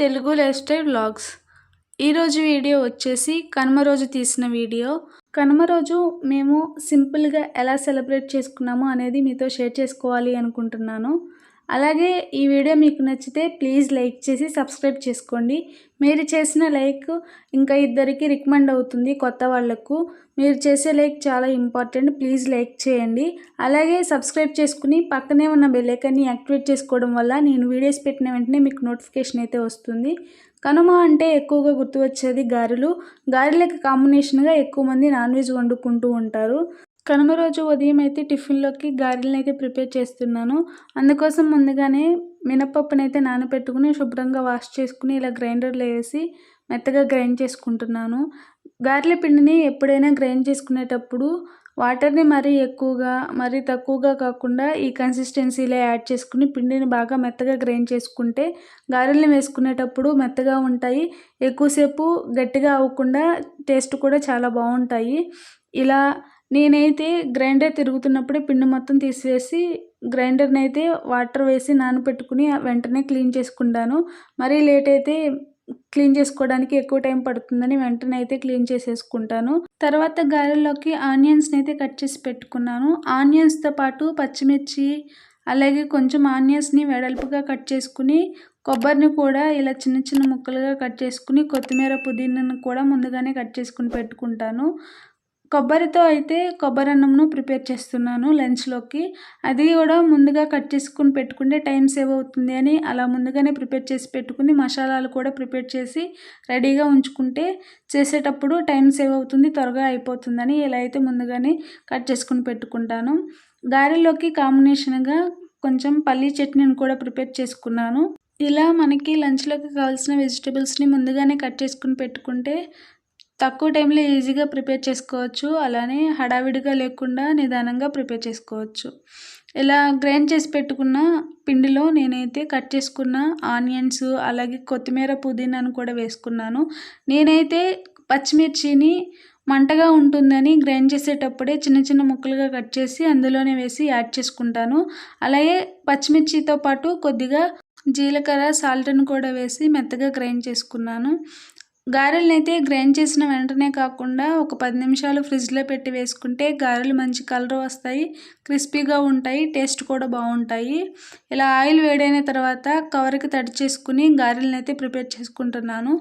Telugu life style vlogs ఈరోజు video వచ్చేసి కనుమ రోజు తీసిన వీడియో. కనుమ రోజు మేము సింపుల్గా ఎలా సెలబ్రేట్ చేసుకున్నామో అనేది మీతో షేర్ చేసుకోవాలి అనుకుంటున్నాను. అలాగే ఈ వీడియో మీకు నచ్చితే ప్లీజ్ లైక్ చేసి సబ్స్క్రైబ్ చేసుకోండి. మీరు చేసిన లైక్ ఇంకా ఇద్దరికి రికమెండ్ అవుతుంది కొత్త వాళ్ళకు మీరు చేసే లైక్ చాలా ఇంపార్టెంట్. ప్లీజ్ లైక్ చేయండి. అలాగే సబ్స్క్రైబ్ చేసుకుని పక్కనే ఉన్న బెల్లైకాన్ని యాక్టివేట్ చేసుకోవడం వల్ల నేను వీడియోస్ పెట్టిన వెంటనే మీకు నోటిఫికేషన్ అయితే వస్తుంది. కనుమ అంటే ఎక్కువగా గుర్తు వచ్చేది గారెలు. గారెలకి కాంబినేషన్గా ఎక్కువ మంది నాన్ వెజ్ వండుకుంటూ ఉంటారు. కనుమ రోజు ఉదయం అయితే టిఫిన్లోకి గారెలను అయితే ప్రిపేర్ చేస్తున్నాను. అందుకోసం ముందుగానే మినపప్పునైతే అయితే నానబెట్టుకుని శుభ్రంగా వాష్ చేసుకుని ఇలా గ్రైండర్లో వేసి మెత్తగా గ్రైండ్ చేసుకుంటున్నాను. గారెల పిండిని ఎప్పుడైనా గ్రైండ్ చేసుకునేటప్పుడు వాటర్ని మరీ ఎక్కువగా మరీ తక్కువగా కాకుండా ఈ కన్సిస్టెన్సీలో యాడ్ చేసుకుని పిండిని బాగా మెత్తగా గ్రైండ్ చేసుకుంటే గారెలను వేసుకునేటప్పుడు మెత్తగా ఉంటాయి. ఎక్కువసేపు గట్టిగా అవ్వకుండా టేస్ట్ కూడా చాలా బాగుంటాయి. ఇలా నేనైతే గ్రైండర్ తిరుగుతున్నప్పుడే పిండి మొత్తం తీసివేసి గ్రైండర్ని అయితే వాటర్ వేసి నానబెట్టుకుని వెంటనే క్లీన్ చేసుకుంటాను. మరీ లేట్ అయితే క్లీన్ చేసుకోవడానికి ఎక్కువ టైం పడుతుందని వెంటనే అయితే క్లీన్ చేసేసుకుంటాను. తర్వాత గారెల్లోకి ఆనియన్స్ని అయితే కట్ చేసి పెట్టుకున్నాను. ఆనియన్స్తో పాటు పచ్చిమిర్చి అలాగే కొంచెం ఆనియన్స్ని వెడల్పుగా కట్ చేసుకుని కొబ్బరిని కూడా ఇలా చిన్న చిన్న ముక్కలుగా కట్ చేసుకుని కొత్తిమీర పుదీనాను కూడా ముందుగానే కట్ చేసుకుని పెట్టుకుంటాను. కొబ్బరితో అయితే కొబ్బరి అన్నంను ప్రిపేర్ చేస్తున్నాను లంచ్లోకి. అది కూడా ముందుగా కట్ చేసుకుని పెట్టుకుంటే టైం సేవ్ అవుతుంది అని అలా ముందుగానే ప్రిపేర్ చేసి పెట్టుకుని మసాలాలు కూడా ప్రిపేర్ చేసి రెడీగా ఉంచుకుంటే చేసేటప్పుడు టైం సేవ్ అవుతుంది త్వరగా అయిపోతుందని ఇలా అయితే ముందుగానే కట్ చేసుకుని పెట్టుకుంటాను. గారెలోకి కాంబినేషన్గా కొంచెం పల్లీ చట్నీని కూడా ప్రిపేర్ చేసుకున్నాను. ఇలా మనకి లంచ్లోకి కావాల్సిన వెజిటేబుల్స్ని ముందుగానే కట్ చేసుకుని పెట్టుకుంటే తక్కువ టైంలో ఈజీగా ప్రిపేర్ చేసుకోవచ్చు. అలానే హడావిడిగా లేకుండా నిదానంగా ప్రిపేర్ చేసుకోవచ్చు. ఇలా గ్రైండ్ చేసి పెట్టుకున్న పిండిలో నేనైతే కట్ చేసుకున్న ఆనియన్స్ అలాగే కొత్తిమీర పుదీనాను కూడా వేసుకున్నాను. నేనైతే పచ్చిమిర్చిని మంటగా ఉంటుందని గ్రైండ్ చేసేటప్పుడే చిన్న చిన్న ముక్కలుగా కట్ చేసి అందులోనే వేసి యాడ్ చేసుకుంటాను. అలాగే పచ్చిమిర్చితో పాటు కొద్దిగా జీలకర్ర సాల్ట్ని కూడా వేసి మెత్తగా గ్రైండ్ చేసుకున్నాను. గారెలను అయితే గ్రైండ్ చేసిన వెంటనే కాకుండా ఒక పది నిమిషాలు ఫ్రిడ్జ్లో పెట్టి వేసుకుంటే గారెలు మంచి కలర్ వస్తాయి క్రిస్పీగా ఉంటాయి టేస్ట్ కూడా బాగుంటాయి. ఇలా ఆయిల్ వేడైన తర్వాత కవర్కి తడి చేసుకుని గారెలను అయితే ప్రిపేర్ చేసుకుంటున్నాను.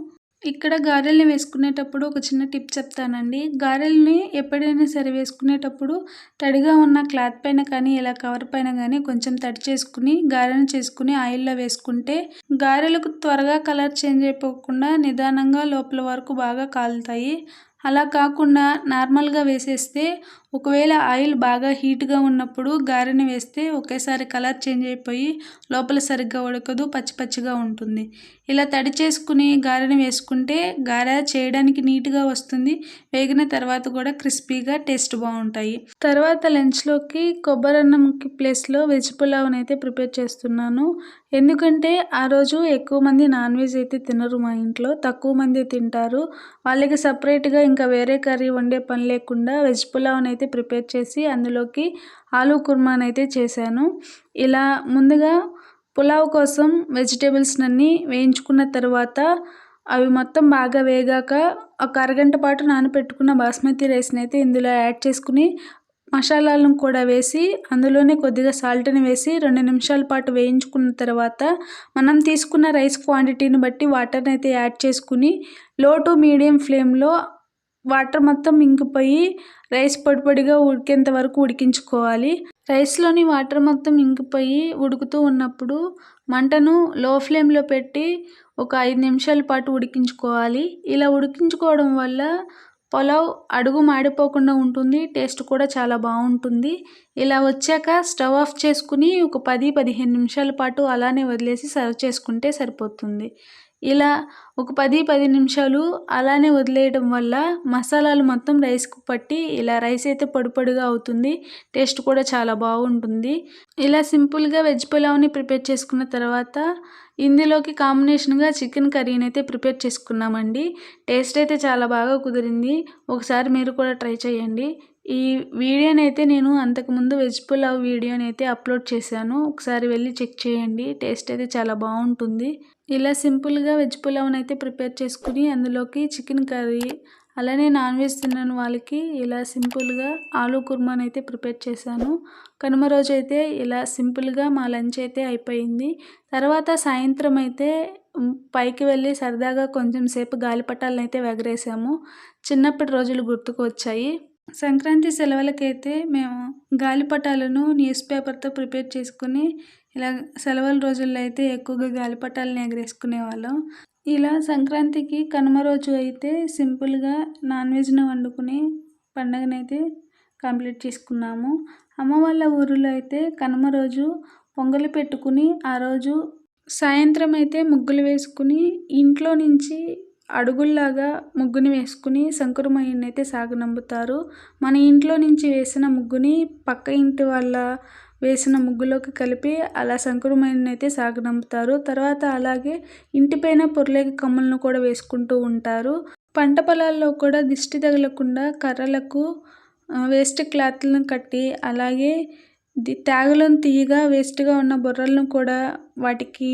ఇక్కడ గారెల్ని వేసుకునేటప్పుడు ఒక చిన్న టిప్ చెప్తానండి. గారెల్ని ఎప్పుడైనా సరే వేసుకునేటప్పుడు తడిగా ఉన్న క్లాత్ పైన కానీ ఇలా కవర్ పైన కానీ కొంచెం తడి చేసుకుని గారెను చేసుకుని ఆయిల్లో వేసుకుంటే గారెలకు త్వరగా కలర్ చేంజ్ అయిపోకుండా నిదానంగా లోపల వరకు బాగా కాలుతాయి. అలా కాకుండా నార్మల్గా వేసేస్తే ఒకవేళ ఆయిల్ బాగా హీట్గా ఉన్నప్పుడు గారెని వేస్తే ఒకేసారి కలర్ చేంజ్ అయిపోయి లోపల సరిగ్గా ఉడకదు పచ్చి పచ్చిగా ఉంటుంది. ఇలా తడి చేసుకుని గారెని వేసుకుంటే గారె చేయడానికి నీట్గా వస్తుంది వేగిన తర్వాత కూడా క్రిస్పీగా టేస్ట్ బాగుంటాయి. తర్వాత లంచ్లోకి కొబ్బరన్నంకి ప్లేస్లో వెజ్ పులావ్ని అయితే ప్రిపేర్ చేస్తున్నాను. ఎందుకంటే ఆ రోజు ఎక్కువ మంది నాన్ వెజ్ అయితే తినరు మా ఇంట్లో తక్కువ మంది తింటారు. వాళ్ళకి సపరేట్గా ఇంకా వేరే కర్రీ వండే పని లేకుండా వెజ్ పులావ్ని అయితే ప్రిపేర్ చేసి అందులోకి ఆలూ కుర్మాని అయితే చేశాను. ఇలా ముందుగా పులావ్ కోసం వెజిటేబుల్స్ అన్నీ వేయించుకున్న తర్వాత అవి మొత్తం బాగా వేగాక ఒక అరగంట పాటు నానబెట్టుకున్న బాస్మతి రైస్ని అయితే ఇందులో యాడ్ చేసుకుని మసాలాలను కూడా వేసి అందులోనే కొద్దిగా సాల్ట్ని వేసి రెండు నిమిషాల పాటు వేయించుకున్న తర్వాత మనం తీసుకున్న రైస్ క్వాంటిటీని బట్టి వాటర్ని అయితే యాడ్ చేసుకుని లో టు మీడియం ఫ్లేమ్లో వాటర్ మొత్తం ఇంకిపోయి రైస్ పొడి పొడిగా ఉడికేంత వరకు ఉడికించుకోవాలి. రైస్లోని వాటర్ మొత్తం ఇంకిపోయి ఉడుకుతూ ఉన్నప్పుడు మంటను లో ఫ్లేమ్లో పెట్టి ఒక ఐదు నిమిషాల పాటు ఉడికించుకోవాలి. ఇలా ఉడికించుకోవడం వల్ల పులావ్ అడుగు మాడిపోకుండా ఉంటుంది టేస్ట్ కూడా చాలా బాగుంటుంది. ఇలా వచ్చాక స్టవ్ ఆఫ్ చేసుకుని ఒక పది పదిహేను నిమిషాల పాటు అలానే వదిలేసి సర్వ్ చేసుకుంటే సరిపోతుంది. ఇలా ఒక పది పది నిమిషాలు అలానే వదిలేయడం వల్ల మసాలాలు మొత్తం రైస్కు పట్టి ఇలా రైస్ అయితే పొడి పొడిగా అవుతుంది టేస్ట్ కూడా చాలా బాగుంటుంది. ఇలా సింపుల్గా వెజ్ పులావ్ని ప్రిపేర్ చేసుకున్న తర్వాత ఇందులోకి కాంబినేషన్గా చికెన్ కర్రీని అయితే ప్రిపేర్ చేసుకున్నామండి. టేస్ట్ అయితే చాలా బాగా కుదిరింది. ఒకసారి మీరు కూడా ట్రై చేయండి. ఈ వీడియోనైతే నేను అంతకుముందు వెజ్ పులావ్ వీడియోని అయితే అప్లోడ్ చేశాను. ఒకసారి వెళ్ళి చెక్ చేయండి. టేస్ట్ అయితే చాలా బాగుంటుంది. ఇలా సింపుల్గా వెజ్ పులావ్ని అయితే ప్రిపేర్ చేసుకుని అందులోకి చికెన్ కర్రీ అలానే నాన్ వెజ్ తినని వాళ్ళకి ఇలా సింపుల్గా ఆలూ కుర్మాని అయితే ప్రిపేర్ చేశాను. కనుమ రోజు అయితే ఇలా సింపుల్గా మా లంచ్ అయితే అయిపోయింది. తర్వాత సాయంత్రం అయితే పైకి వెళ్ళి సరదాగా కొంచెం సేపు గాలిపటాలను అయితే ఎగరేసాము చిన్నప్పటి రోజులు గుర్తుకు వచ్చాయి సంక్రాంతి సెలవులకైతే మేము గాలిపటాలను న్యూస్ పేపర్తో ప్రిపేర్ చేసుకుని ఇలా సెలవుల రోజుల్లో అయితే ఎక్కువగా గాలిపటాలను ఎగరేసుకునే వాళ్ళం. ఇలా సంక్రాంతికి కనుమ రోజు అయితే సింపుల్గా నాన్ వెజ్ను వండుకుని పండగనైతే కంప్లీట్ చేసుకున్నాము. అమ్మ వాళ్ళ ఊరిలో అయితే కనుమ రోజు పొంగలి పెట్టుకుని ఆ రోజు సాయంత్రం అయితే ముగ్గులు వేసుకుని ఇంట్లో నుంచి అడుగుల్లాగా ముగ్గుని వేసుకుని శంకురమయ్యని అయితే సాగనంపుతారు మన ఇంట్లో నుంచి వేసిన ముగ్గుని పక్క ఇంటి వాళ్ళ వేసిన ముగ్గులోకి కలిపి అలా శంకురమయ్యని అయితే సాగనంపుతారు తర్వాత అలాగే ఇంటిపైన పొర్లేకి కమ్ములను కూడా వేసుకుంటూ ఉంటారు. పంట పొలాల్లో కూడా దిష్టి తగలకుండా కర్రలకు వేస్ట్ క్లాత్లను కట్టి అలాగే ది తేగలను తీయగా వేస్ట్గా ఉన్న బుర్రలను కూడా వాటికి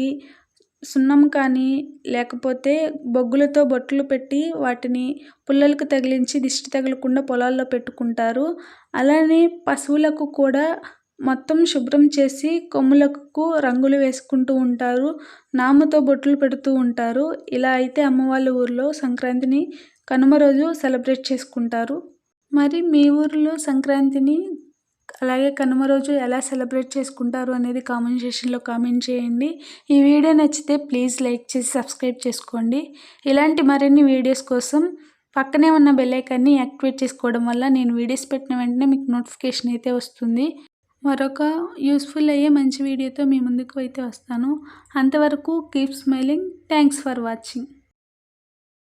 సున్నం కానీ లేకపోతే బొగ్గులతో బొట్లు పెట్టి వాటిని పుల్లలకు తగిలించి దిష్టి తగలకుండా పొలాల్లో పెట్టుకుంటారు. అలానే పశువులకు కూడా మొత్తం శుభ్రం చేసి కొమ్ములకు రంగులు వేసుకుంటూ ఉంటారు. నామతో బొట్లు పెడుతూ ఉంటారు. ఇలా అయితే అమ్మవాళ్ళ ఊర్లో సంక్రాంతిని కనుమ రోజు సెలబ్రేట్ చేసుకుంటారు. మరి మీ ఊరిలో సంక్రాంతిని అలాగే కనుమ రోజు ఎలా సెలబ్రేట్ చేసుకుంటారు అనేది కామెంట్ సెషన్లో కామెంట్ చేయండి. ఈ వీడియో నచ్చితే ప్లీజ్ లైక్ చేసి సబ్స్క్రైబ్ చేసుకోండి. ఇలాంటి మరిన్ని వీడియోస్ కోసం పక్కనే ఉన్న బెల్లైకాన్ని యాక్టివేట్ చేసుకోవడం వల్ల నేను వీడియోస్ పెట్టిన వెంటనే మీకు నోటిఫికేషన్ అయితే వస్తుంది. మరొక యూస్ఫుల్ అయ్యే మంచి వీడియోతో మీ ముందుకు అయితే వస్తాను. అంతవరకు keep smiling. Thanks for watching.